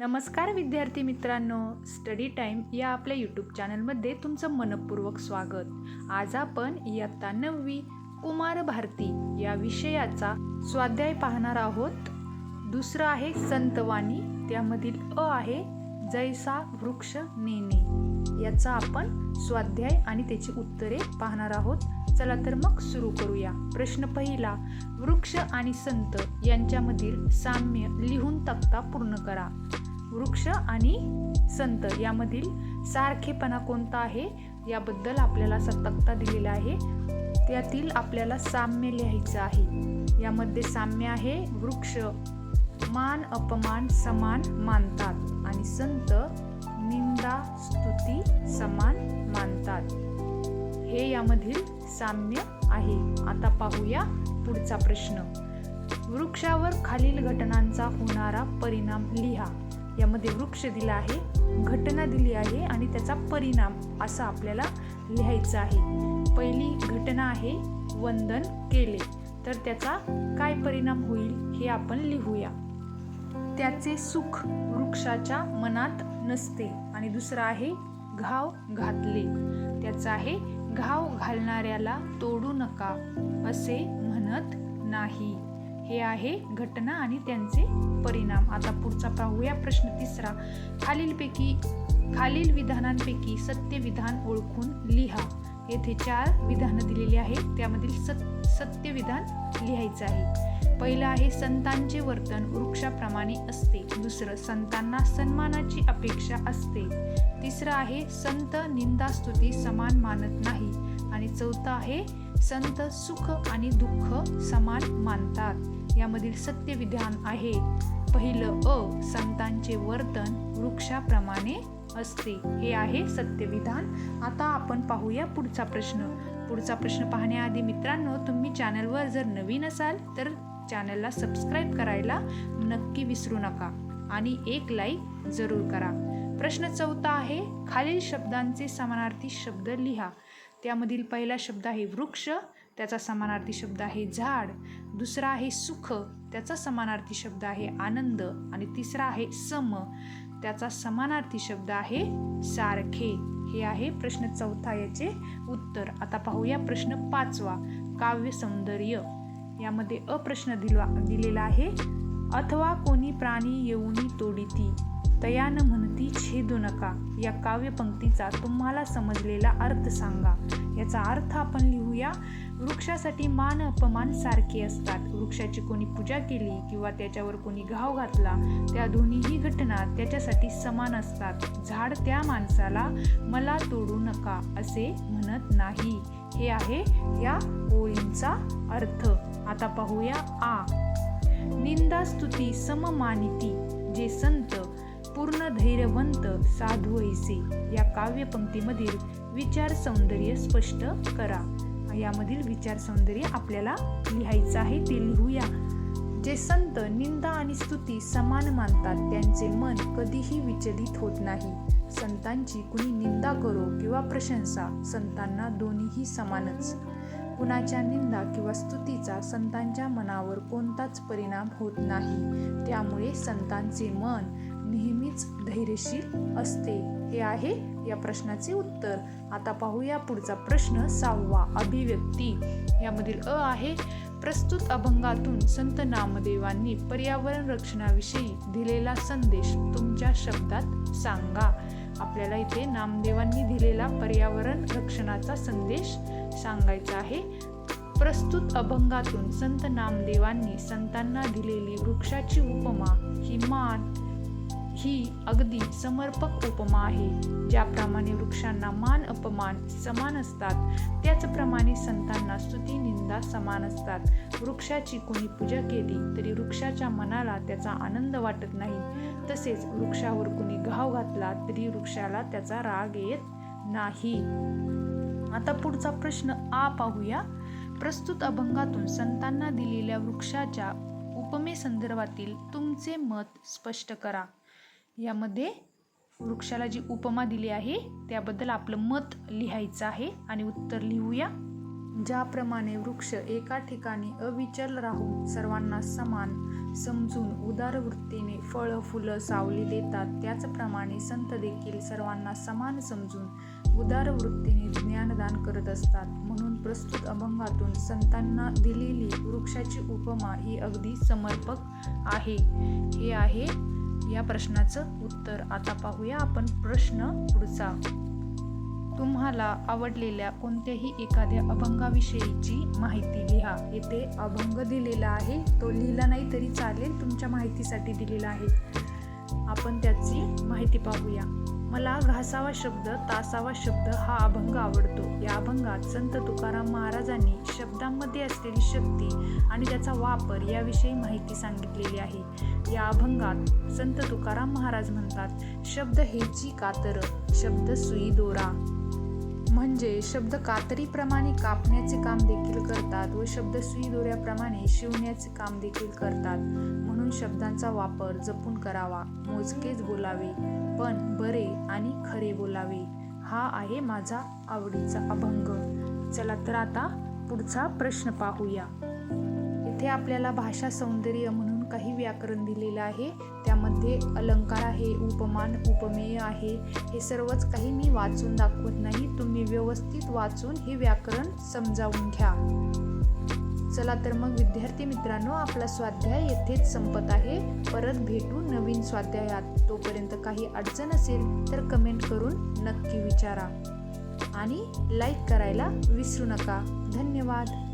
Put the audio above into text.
नमस्कार विद्यार्थी मित्रांनो स्टडी टाईम या आपल्या यूट्यूब चॅनलमध्ये तुमचं मनपूर्वक स्वागत. आज आपण इयत्ता नववी कुमार भारती या विषयाचा स्वाध्याय पाहणार आहोत. दुसरं आहे संतवाणी त्यामधील अ आहे जैसा वृक्ष नेणे. याचा आपण स्वाध्याय आणि त्याची उत्तरे पाहणार आहोत. चला तर मग सुरू करूया. प्रश्न पहिला वृक्ष आणि संत यांच्यामधील साम्य लिहून तक्ता पूर्ण करा. वृक्ष आणि संत यामधील सारखेपणा कोणता आहे याबद्दल आपल्याला सतकता दिलेला आहे. त्यातील आपल्याला साम्य लिहायचं आहे. यामध्ये साम्य आहे वृक्ष मान अपमान समान मानतात आणि संत निंदा स्तुती समान मानतात. हे यामधील साम्य आहे. आता पाहूया पुढचा प्रश्न. वृक्षावर खालील घटनांचा होणारा परिणाम लिहा. यामध्ये वृक्ष दिला आहे घटना दिली आहे आणि त्याचा परिणाम असा आपल्याला लिहायचं आहे. पहिली घटना आहे वंदन केले. तर त्याचा काय परिणाम होईल हे आपण लिहूया. त्याचे सुख वृक्षाच्या मनात नसते. आणि दुसरं आहे घाव घातले. त्याचा आहे घाव घालणाऱ्याला तोडू नका असे म्हणत नाही. हे आहे घटना आणि त्यांचे परिणाम. आता पुढचा पाहूया प्रश्न तिसरा. खालीलपैकी खालील विधानांपैकी सत्य विधान ओळखून लिहा. येथे चार विधानं दिलेली आहेत. त्यामधील सत सत्य विधान लिहायचं आहे. पहिलं आहे संतांचे वर्तन वृक्षाप्रमाणे असते. दुसरं संतांना सन्मानाची अपेक्षा असते. तिसरं आहे संत निंदास्तुती समान मानत नाही. आणि चौथं आहे संत सुख आणि दुःख समान मानतात. यामधील सत्य विधान आहे. पहिलं अ संतांचे वर्तन वृक्षाप्रमाणे असते. हे आहे सत्यविधान. आता आपण पाहूया पुढचा प्रश्न. पुढचा प्रश्न पाहण्याआधी मित्रांनो तुम्ही चॅनलवर जर नवीन असाल तर चॅनलला सबस्क्राईब करायला नक्की विसरू नका आणि एक लाईक जरूर करा. प्रश्न चौथा आहे खालील शब्दांचे समानार्थी शब्द लिहा. त्यामधील पहिला शब्द आहे वृक्ष त्याचा समानार्थी शब्द आहे झाड दुसरा आहे सुख. त्याचा समानार्थी शब्द आहे आनंद. आणि तिसरा आहे सम. त्याचा समानार्थी शब्द आहे सारखे. हे आहे प्रश्न चौथा याचे उत्तर. आता पाहूया प्रश्न पाचवा. काव्य सौंदर्य. यामध्ये अप्रश्न दिला दिलेला आहे. अथवा कोणी प्राणी येऊनी तोडीती. तयान म्हणती छेदू नका. या काव्यपंक्तीचा तुम्हाला समजलेला अर्थ सांगा. याचा अर्थ आपण लिहूया वृक्षासाठी मान अपमान सारखे असतात. वृक्षाची कोणी पूजा केली किंवा त्याच्यावर कोणी घाव घातला त्या दोन्हीही घटना त्याच्यासाठी समान असतात. झाड त्या माणसाला मला तोडू नका असे म्हणत नाही. हे आहे या ओळींचा अर्थ. आता पाहूया आ. निंदा स्तुती सममानिती जे संत पूर्ण धैर्यवंत साधू ऐसे. या काव्यपंक्तीमधील विचार सौंदर्य स्पष्ट करा. यामधील विचार सौंदर्य आपल्याला लिहायचं आहे ते लिहूया. जे संत निंदा आणि स्तुती समान मानतात त्यांचे मन कधीही विचलित होत नाही. संतांची कुणी निंदा करो किंवा प्रशंसा संतांना दोन्हीही समानच. कुणाच्या निंदा किंवा स्तुतीचा संतांच्या मनावर कोणताच परिणाम होत नाही. त्यामुळे संतांचे मन नेहमीच धैर्यशील असते. हे आहे या प्रश्नाचे उत्तर. आता पाहूया पुढचा प्रश्न सहावा अभिव्यक्ती. यामधील अ आहे प्रस्तुत अभंगातून संत नामदेवांनी पर्यावरण रक्षणाविषयी दिलेला संदेश तुमच्या शब्दात सांगा. आपल्याला इथे नामदेवांनी दिलेला पर्यावरण रक्षणाचा संदेश सांगायचा आहे. प्रस्तुत अभंगातून संत नामदेवांनी संतांना दिलेली वृक्षाची उपमा ही मान ही अगदी समर्पक उपमा आहे. ज्याप्रमाणे वृक्षांना मान अपमान समान असतात त्याचप्रमाणे संतांना स्तुती निंदा समान असतात. वृक्षाची कोणी पूजा केली तरी वृक्षाच्या मनाला त्याचा आनंद वाटत नाही. तसेच वृक्षावर कोणी घाव घातला तरी वृक्षाला त्याचा राग येत नाही. आता पुढचा प्रश्न आ पाहूया. प्रस्तुत अभंगातून संतांना दिलेल्या वृक्षाच्या उपमेसंदर्भातील तुमचे मत स्पष्ट करा. यामध्ये वृक्षाला जी उपमा दिली आहे त्याबद्दल आपलं मत लिहायचं आहे आणि उत्तर लिहूया. ज्याप्रमाणे वृक्ष एका ठिकाणी अविचल राहून सर्वांना समान समजून उदार वृत्तीने फळं फुलं सावली देतात त्याचप्रमाणे संत देखील सर्वांना समान समजून उदार वृत्तीने ज्ञानदान करत असतात. म्हणून प्रस्तुत अभंगातून संतांना दिलेली वृक्षाची उपमा ही अगदी समर्पक आहे. हे आहे या प्रश्नाचं उत्तर आता पाहूया. आपण प्रश्न पुढचा. तुम्हाला आवडलेल्या कोणत्याही एखाद्या अभंगाविषयीची माहिती लिहा. येथे अभंग दिलेला आहे. तो लिहिला नाही तरी चालेल. तुमच्या माहितीसाठी दिलेला आहे. आपण त्याची माहिती पाहूया. मला घासावा शब्द तासावा शब्द हा अभंग आवडतो. या अभंगात संत तुकाराम महाराजांनी शब्दांमध्ये असलेली शक्ती आणि त्याचा वापर याविषयी माहिती सांगितलेली आहे. या अभंगात संत तुकाराम महाराज म्हणतात शब्द हेची कातर शब्द सुई दोरा. म्हणजे शब्द कातरीप्रमाणे कापण्याचे काम देखील करतात व शब्द सुईदोऱ्याप्रमाणे शिवण्याचे काम देखील करतात. म्हणून शब्दांचा वापर जपून करावा मोजकेच बोलावे पण बरे आणि खरे बोलावे. हा आहे माझा आवडीचा अभंग. चला तर आता पुढचा प्रश्न पाहूया. इथे आपल्याला भाषा सौंदर्य म्हणून काही व्याकरण दिलेलं आहे. त्यामध्ये अलंकार आहे उपमान उपमेय आहे. हे सर्वच काही मी वाचून दाखवत नाही. तुम्ही व्यवस्थित वाचून हे व्याकरण समजावून घ्या. चला तर मग विद्यार्थी मित्रांनो आपला स्वाध्याय येथेच संपत आहे. परत भेटू नवीन स्वाध्यायात. तोपर्यंत काही अडचण असेल तर कमेंट करून नक्की विचारा. आणि लाईक करायला विसरू नका. धन्यवाद.